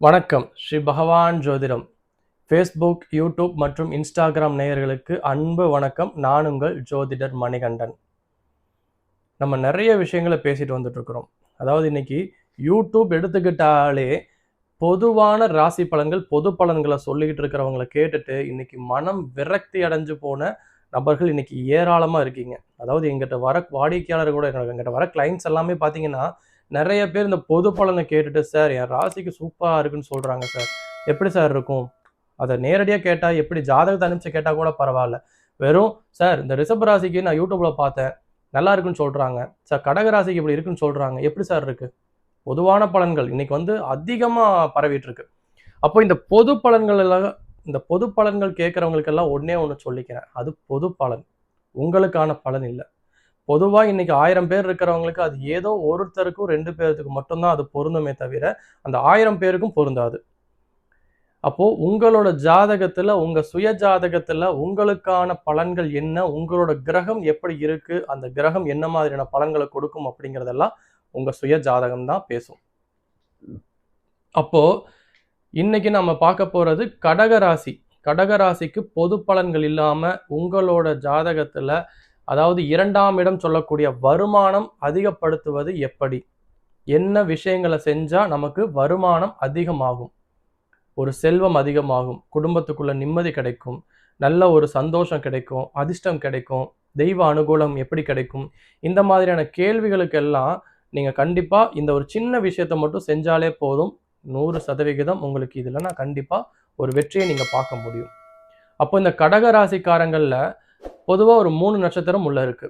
வணக்கம். ஸ்ரீ பகவான் ஜோதிடம். ஃபேஸ்புக் யூடியூப் மற்றும் இன்ஸ்டாகிராம் நேயர்களுக்கு அன்பு வணக்கம். நான் உங்கள் ஜோதிடர் மணிகண்டன். நம்ம நிறைய விஷயங்களை பேசிட்டு வந்துட்டு அதாவது இன்னைக்கு யூடியூப் எடுத்துக்கிட்டாலே பொதுவான ராசி பலன்கள் பொது பலன்களை சொல்லிக்கிட்டு இருக்கிறவங்கள கேட்டுட்டு இன்னைக்கு மனம் விரக்தி அடைஞ்சு போன நபர்கள் இன்னைக்கு ஏராளமாக இருக்கீங்க. அதாவது எங்கிட்ட வர வாடிக்கையாளர் கூட எங்கிட்ட வர கிளைண்ட்ஸ் எல்லாமே பார்த்தீங்கன்னா நிறைய பேர் இந்த பொது பலனை கேட்டுட்டு சார் என் ராசிக்கு சூப்பராக இருக்குன்னு சொல்கிறாங்க சார். எப்படி சார் இருக்கும்? அதை நேரடியாக கேட்டால் எப்படி ஜாதகத்தை அனுப்பிச்சு கேட்டால் கூட பரவாயில்ல. வெறும் சார் இந்த ரிஷப ராசிக்கு நான் யூடியூப்பில் பார்த்தேன். நல்லா இருக்குன்னு சொல்கிறாங்க சார் கடக ராசிக்கு இப்படி இருக்குன்னு சொல்கிறாங்க எப்படி சார் இருக்குது பொதுவான பலன்கள். இன்னைக்கு வந்து அதிகமாக பரவிட்டு இருக்கு அப்போ இந்த பொது பலன்கள் எல்லாம் இந்த பொது பலன்கள் கேட்குறவங்களுக்கெல்லாம் ஒன்றே ஒன்று சொல்லிக்கிறேன். அது பொது பலன். உங்களுக்கான பலன் இல்லை. பொதுவாக இன்னைக்கு ஆயிரம் பேர் இருக்கிறவங்களுக்கு அது ஏதோ ஒருத்தருக்கும் ரெண்டு பேர்த்துக்கு மட்டும்தான் அது பொருந்துமே தவிர அந்த ஆயிரம் பேருக்கும் பொருந்தாது. அப்போது உங்களோட ஜாதகத்தில் உங்கள் சுய ஜாதகத்தில் உங்களுக்கான பலன்கள் என்ன? உங்களோட கிரகம் எப்படி இருக்குது அந்த கிரகம் என்ன மாதிரியான பலன்களை கொடுக்கும் அப்படிங்கிறதெல்லாம் உங்கள் சுய ஜாதகம் தான் பேசும். அப்போது இன்னைக்கு நம்ம பார்க்க போகிறது கடகராசி. கடகராசிக்கு பொது பலன்கள் இல்லாமல் உங்களோட ஜாதகத்தில் அதாவது இரண்டாம் இடம் சொல்லக்கூடிய வருமானம் அதிகப்படுத்துவது எப்படி? என்ன விஷயங்களை செஞ்சால் நமக்கு வருமானம் அதிகமாகும்? ஒரு செல்வம் அதிகமாகும் குடும்பத்துக்குள்ள நிம்மதி கிடைக்கும் நல்ல ஒரு சந்தோஷம் கிடைக்கும் அதிர்ஷ்டம் கிடைக்கும் தெய்வ அனுகூலம் எப்படி கிடைக்கும்? இந்த மாதிரியான கேள்விகளுக்கெல்லாம் நீங்கள் கண்டிப்பாக இந்த ஒரு சின்ன விஷயத்தை மட்டும் செஞ்சாலே போதும். நூறு சதவிகிதம் உங்களுக்கு இதில் நான் கண்டிப்பாக ஒரு வெற்றியை நீங்கள் பார்க்க முடியும். அப்போ இந்த கடக ராசிக்காரங்களில் பொதுவாக ஒரு மூணு நட்சத்திரம் உள்ள இருக்கு.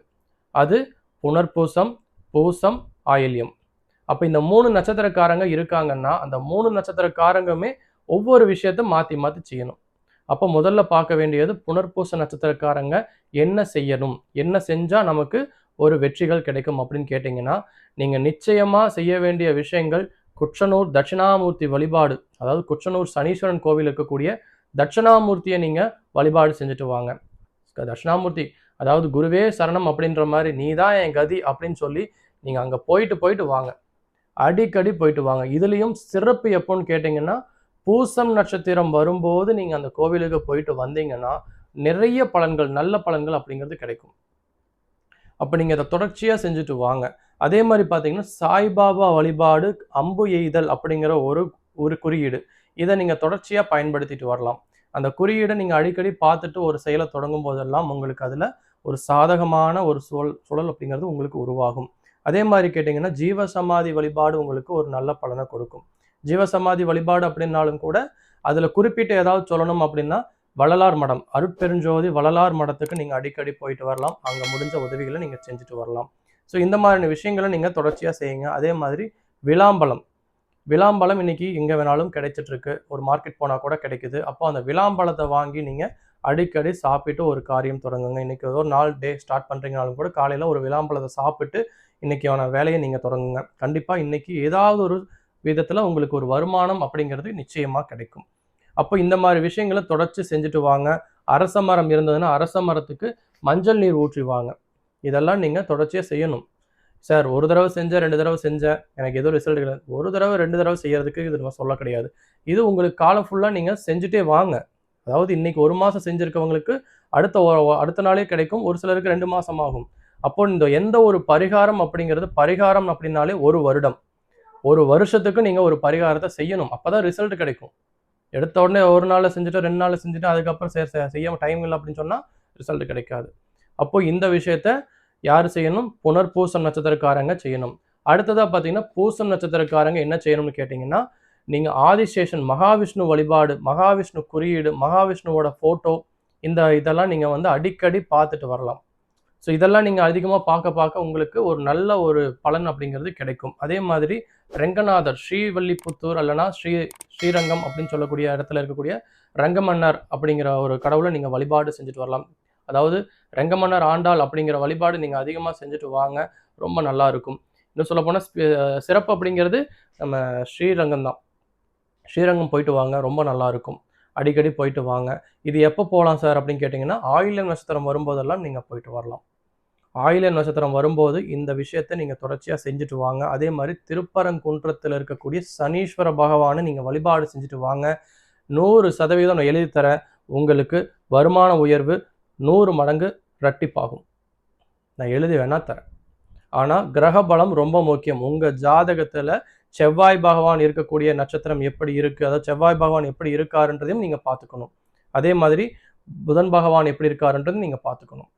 அது புனர்பூசம் பூசம் ஆயில்யம். அப்போ இந்த மூணு நட்சத்திரக்காரங்க இருக்காங்கன்னா அந்த மூணு நட்சத்திரக்காரங்கமே ஒவ்வொரு விஷயத்த மாற்றி மாற்றி செய்யணும். அப்போ முதல்ல பார்க்க வேண்டியது புனர்பூச நட்சத்திரக்காரங்க என்ன செய்யணும்? என்ன செஞ்சால் நமக்கு ஒரு வெற்றிகள் கிடைக்கும் அப்படின்னு கேட்டிங்கன்னா நீங்கள் நிச்சயமாக செய்ய வேண்டிய விஷயங்கள் குச்சனூர் தட்சிணாமூர்த்தி வழிபாடு அதாவது குச்சனூர் சனீஸ்வரன் கோவில் இருக்கக்கூடிய தட்சிணாமூர்த்தியை நீங்கள் வழிபாடு செஞ்சுட்டு வாங்க. தட்சிணாமூர்த்தி அதாவது குருவே சரணம் அப்படின்ற மாதிரி நீ தான் என் கதி அப்படின்னு சொல்லி நீங்கள் அங்கே போயிட்டு போயிட்டு வாங்க. அடிக்கடி போயிட்டு வாங்க. இதுலேயும் சிறப்பு எப்போன்னு கேட்டிங்கன்னா பூசம் நட்சத்திரம் வரும்போது நீங்கள் அந்த கோவிலுக்கு போயிட்டு வந்தீங்கன்னா நிறைய பலன்கள் நல்ல பலன்கள் அப்படிங்கிறது கிடைக்கும். அப்போ நீங்கள் அதை தொடர்ச்சியாக செஞ்சுட்டு வாங்க. அதே மாதிரி பார்த்தீங்கன்னா சாய்பாபா வழிபாடு அம்பு எய்தல் அப்படிங்கிற ஒரு ஒரு குறியீடு. இதை நீங்கள் தொடர்ச்சியாக பயன்படுத்திட்டு வரலாம். அந்த குறியீடை நீங்கள் அடிக்கடி பார்த்துட்டு ஒரு செயலை தொடங்கும் போதெல்லாம் உங்களுக்கு அதில் ஒரு சாதகமான ஒரு சூழல் சூழல் அப்படிங்கிறது உங்களுக்கு உருவாகும். அதே மாதிரி கேட்டிங்கன்னா ஜீவசமாதி வழிபாடு உங்களுக்கு ஒரு நல்ல பலனை கொடுக்கும். ஜீவசமாதி வழிபாடு அப்படின்னாலும் கூட அதில் குறிப்பிட்டு ஏதாவது சொல்லணும் அப்படின்னா வள்ளலார் மடம் அருட்பெருஞ்சோதி வள்ளலார் மடத்துக்கு நீங்கள் அடிக்கடி போயிட்டு வரலாம். அங்கே முடிஞ்ச உதவிகளை நீங்கள் செஞ்சுட்டு வரலாம். ஸோ இந்த மாதிரியான விஷயங்களை நீங்கள் தொடர்ச்சியாக செய்யுங்க. அதே மாதிரி விளாம்பலம் விளாம்பழம் இன்னைக்கு எங்கே வேணாலும் கிடைச்சிட்ருக்கு ஒரு மார்க்கெட் போனால் கூட கிடைக்குது. அப்போ அந்த விளாம்பழத்தை வாங்கி நீங்கள் அடிக்கடி சாப்பிட்டு ஒரு காரியம் தொடங்குங்க. இன்னைக்கு ஏதோ ஒரு நாள் டே ஸ்டார்ட் பண்ணுறீங்கனாலும் கூட காலையில் ஒரு விளாம்பழத்தை சாப்பிட்டு இன்றைக்கான வேலையை நீங்கள் தொடங்குங்க. கண்டிப்பாக இன்றைக்கி ஏதாவது ஒரு விதத்தில் உங்களுக்கு ஒரு வருமானம் அப்படிங்கிறது நிச்சயமாக கிடைக்கும். அப்போ இந்த மாதிரி விஷயங்களை தொடர்ச்சி செஞ்சுட்டு வாங்க. அரச மரம் இருந்ததுன்னா அரச மரத்துக்கு மஞ்சள் நீர் ஊற்றி வாங்க. இதெல்லாம் நீங்கள் தொடர்ச்சியாக செய்யணும். சார் ஒரு தடவை செஞ்சேன் ரெண்டு தடவை செஞ்சேன். எனக்கு எதுவும் ரிசல்ட் கிடையாது ஒரு தடவை ரெண்டு தடவை செய்யறதுக்கு இது நம்ம சொல்ல கிடையாது. இது உங்களுக்கு காலம் ஃபுல்லாக நீங்கள் செஞ்சுட்டே வாங்க. அதாவது இன்னைக்கு ஒரு மாதம் செஞ்சுருக்கவங்களுக்கு அடுத்த அடுத்த நாளே கிடைக்கும். ஒரு சிலருக்கு ரெண்டு மாதம் ஆகும். அப்போ இந்த எந்த ஒரு பரிகாரம் அப்படிங்கிறது பரிகாரம் அப்படின்னாலே ஒரு வருடம். ஒரு வருஷத்துக்கு நீங்கள் ஒரு பரிகாரத்தை செய்யணும். அப்போ தான் ரிசல்ட் கிடைக்கும். எடுத்த உடனே ஒரு நாளில் செஞ்சுட்டு ரெண்டு நாளில் செஞ்சுட்டு அதுக்கப்புறம் செய்ய டைம் இல்லை அப்படின்னு சொன்னால் ரிசல்ட் கிடைக்காது. அப்போ இந்த விஷயத்த யார் செய்யணும்? புனர்பூசம் நட்சத்திரக்காரங்க செய்யணும். அடுத்ததாக பார்த்தீங்கன்னா பூசம் நட்சத்திரக்காரங்க என்ன செய்யணும்னு கேட்டிங்கன்னா நீங்கள் ஆதிசேஷன் மகாவிஷ்ணு வழிபாடு மகாவிஷ்ணு குறியீடு மகாவிஷ்ணுவோட ஃபோட்டோ இந்த இதெல்லாம் நீங்கள் வந்து அடிக்கடி பார்த்துட்டு வரலாம். ஸோ இதெல்லாம் நீங்கள் அதிகமாக பார்க்க பார்க்க உங்களுக்கு ஒரு நல்ல ஒரு பலன் அப்படிங்கிறது கிடைக்கும். அதே மாதிரி ரெங்கநாதர் ஸ்ரீவல்லிபுத்தூர் அல்லனா ஸ்ரீ ஸ்ரீரங்கம் அப்படின்னு சொல்லக்கூடிய இடத்துல இருக்கக்கூடிய ரங்கமன்னர் அப்படிங்கிற ஒரு கடவுளை நீங்கள் வழிபாடு செஞ்சுட்டு வரலாம். அதாவது ரெங்கமன்னர் ஆண்டாள் அப்படிங்கிற வழிபாடு நீங்கள் அதிகமாக செஞ்சுட்டு வாங்க. ரொம்ப நல்லா இருக்கும். இன்னும் சொல்லப்போனால் சிறப்பு அப்படிங்கிறது நம்ம ஸ்ரீரங்கம் தான். ஸ்ரீரங்கம் போயிட்டு வாங்க. ரொம்ப நல்லா இருக்கும். அடிக்கடி போயிட்டு வாங்க. இது எப்போ போகலாம் சார் அப்படின்னு கேட்டிங்கன்னா ஆயிலன் நட்சத்திரம் வரும்போதெல்லாம் நீங்கள் போயிட்டு வரலாம். ஆயில நட்சத்திரம் வரும்போது இந்த விஷயத்தை நீங்கள் தொடர்ச்சியாக செஞ்சுட்டு வாங்க. அதே மாதிரி திருப்பரங்குன்றத்தில் இருக்கக்கூடிய சனீஸ்வர பகவானை நீங்கள் வழிபாடு செஞ்சுட்டு வாங்க. நூறு சதவீதம் நான் எழுதி தரேன் உங்களுக்கு வருமான உயர்வு நூறு மடங்கு ரட்டிப்பாகும் நான் எழுதி வேணா தரேன். ஆனால் கிரக பலம் ரொம்ப முக்கியம். உங்கள் ஜாதகத்தில் செவ்வாய் பகவான் இருக்கக்கூடிய நட்சத்திரம் எப்படி இருக்குது அதாவது செவ்வாய் பகவான் எப்படி இருக்காருன்றதையும் நீங்கள் பார்த்துக்கணும். அதே மாதிரி புதன் பகவான் எப்படி இருக்காருன்றதும் நீங்கள் பார்த்துக்கணும்.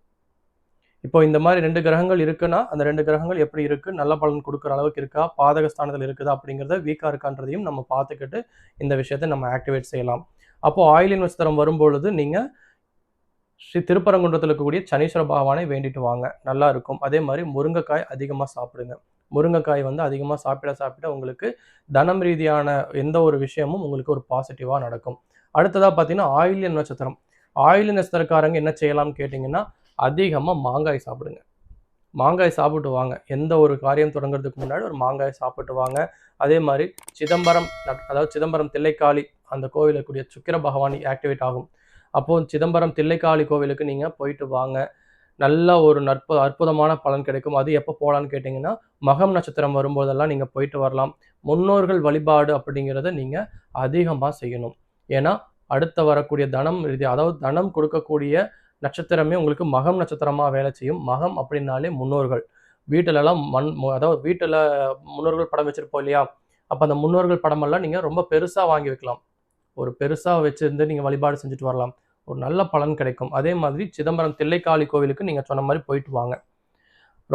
இப்போ இந்த மாதிரி ரெண்டு கிரகங்கள் இருக்குன்னா அந்த ரெண்டு கிரகங்கள் எப்படி இருக்குது நல்ல பலன் கொடுக்குற அளவுக்கு இருக்கா? பாதக ஸ்தானத்தில் இருக்குதா? அப்படிங்கிறத வீக்கா இருக்கான்றதையும் நம்ம பார்த்துக்கிட்டு இந்த விஷயத்தை நம்ம ஆக்டிவேட் செய்யலாம். அப்போது ஆயிலின் நட்சத்திரம் வரும்பொழுது நீங்கள் ஸ்ரீ திருப்பரங்குன்றத்தில் இருக்கக்கூடிய சனீஸ்வர பகவானை வேண்டிட்டு வாங்க. நல்லா இருக்கும். அதே மாதிரி முருங்கைக்காய் அதிகமாக சாப்பிடுங்க. முருங்கைக்காய் வந்து அதிகமாக சாப்பிட சாப்பிட உங்களுக்கு தனம் ரீதியான எந்த ஒரு விஷயமும் உங்களுக்கு ஒரு பாசிட்டிவாக நடக்கும். அடுத்ததாக பார்த்தீங்கன்னா ஆயில்ய நட்சத்திரம். ஆயில்ய நட்சத்திரக்காரங்க என்ன செய்யலாம்னு கேட்டிங்கன்னா அதிகமாக மாங்காய் சாப்பிடுங்க. மாங்காய் சாப்பிட்டு வாங்க. எந்த ஒரு காரியம் தொடங்குறதுக்கு முன்னாடி ஒரு மாங்காய் சாப்பிட்டு வாங்க. அதே மாதிரி சிதம்பரம் அதாவது சிதம்பரம் தில்லைக்காளி அந்த கோவிலுக்கு கூடிய சுக்கிர பகவான் ஆக்டிவேட் ஆகும். அப்போது சிதம்பரம் தில்லைக்காளி கோவிலுக்கு நீங்கள் போயிட்டு வாங்க. நல்ல ஒரு நற்பு அற்புதமான பலன் கிடைக்கும். அது எப்போ போகலான்னு கேட்டிங்கன்னா மகம் நட்சத்திரம் வரும்போதெல்லாம் நீங்கள் போயிட்டு வரலாம். முன்னோர்கள் வழிபாடு அப்படிங்கிறத நீங்கள் அதிகமாக செய்யணும். ஏன்னா அடுத்த வரக்கூடிய தனம் ரீதி அதாவது தனம் கொடுக்கக்கூடிய நட்சத்திரமே உங்களுக்கு மகம் நட்சத்திரமாக வேலை செய்யும். மகம் அப்படின்னாலே முன்னோர்கள். வீட்டிலலாம் மண் மு- அதாவது வீட்டில் முன்னோர்கள் படம் வச்சுருப்போம் இல்லையா? அப்போ அந்த முன்னோர்கள் படமெல்லாம் நீங்கள் ரொம்ப பெருசாக வாங்கி வைக்கலாம். ஒரு பெருசாக வச்சுருந்து நீங்கள் வழிபாடு செஞ்சுட்டு வரலாம். ஒரு நல்ல பலன் கிடைக்கும். அதே மாதிரி சிதம்பரம் தில்லைக்காளி கோவிலுக்கு நீங்கள் சொன்ன மாதிரி போயிட்டு வாங்க.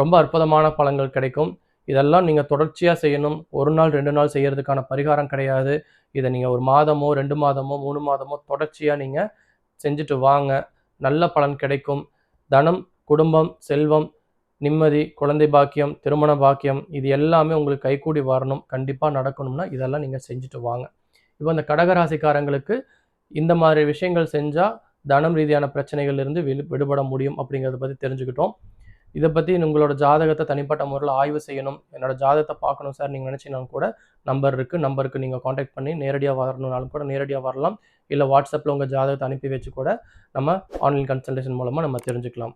ரொம்ப அற்புதமான பலன்கள் கிடைக்கும். இதெல்லாம் நீங்கள் தொடர்ச்சியாக செய்யணும். ஒரு நாள் ரெண்டு நாள் செய்யறதுக்கான பரிகாரம் கிடையாது. இதை நீங்கள் ஒரு மாதமோ ரெண்டு மாதமோ மூணு மாதமோ தொடர்ச்சியாக நீங்கள் செஞ்சுட்டு வாங்க. நல்ல பலன் கிடைக்கும். தனம் குடும்பம் செல்வம் நிம்மதி குழந்தை பாக்கியம் திருமண பாக்கியம் இது எல்லாமே உங்களுக்கு கைகூடி வரணும். கண்டிப்பாக நடக்கணும்னா இதெல்லாம் நீங்கள் செஞ்சுட்டு வாங்க. இப்போ அந்த கடகராசிக்காரங்களுக்கு இந்த மாதிரி விஷயங்கள் செஞ்சால் தனம் ரீதியான பிரச்சனைகள்லேருந்து இருந்து விடு விடுபட முடியும் அப்படிங்கிறத பற்றி தெரிஞ்சுக்கிட்டோம். இதை பற்றி உங்களோட ஜாதகத்தை தனிப்பட்ட முறையில் ஆய்வு செய்யணும். என்னோடய ஜாதகத்தை பார்க்கணும் சார். நீங்கள் நினச்சினாலும் கூட நம்பர் இருக்குது நம்பருக்கு நீங்கள் காண்டாக்ட் பண்ணி நேரடியாக வரணும்னாலும் கூட நேரடியாக வரலாம். இல்லை வாட்ஸ்அப்பில் உங்கள் ஜாதகத்தை அனுப்பி வச்சு கூட நம்ம ஆன்லைன் கன்சல்டேஷன் மூலமாக நம்ம தெரிஞ்சுக்கலாம்.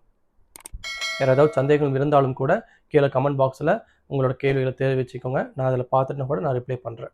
வேறு ஏதாவது சந்தேகம் இருந்தாலும் கூட கீழே கமெண்ட் பாக்ஸில் உங்களோட கேள்விகளை தெரிவிச்சுக்கோங்க நான் அதில் பார்த்துட்டு கூட நான் ரிப்ளை பண்ணுறேன்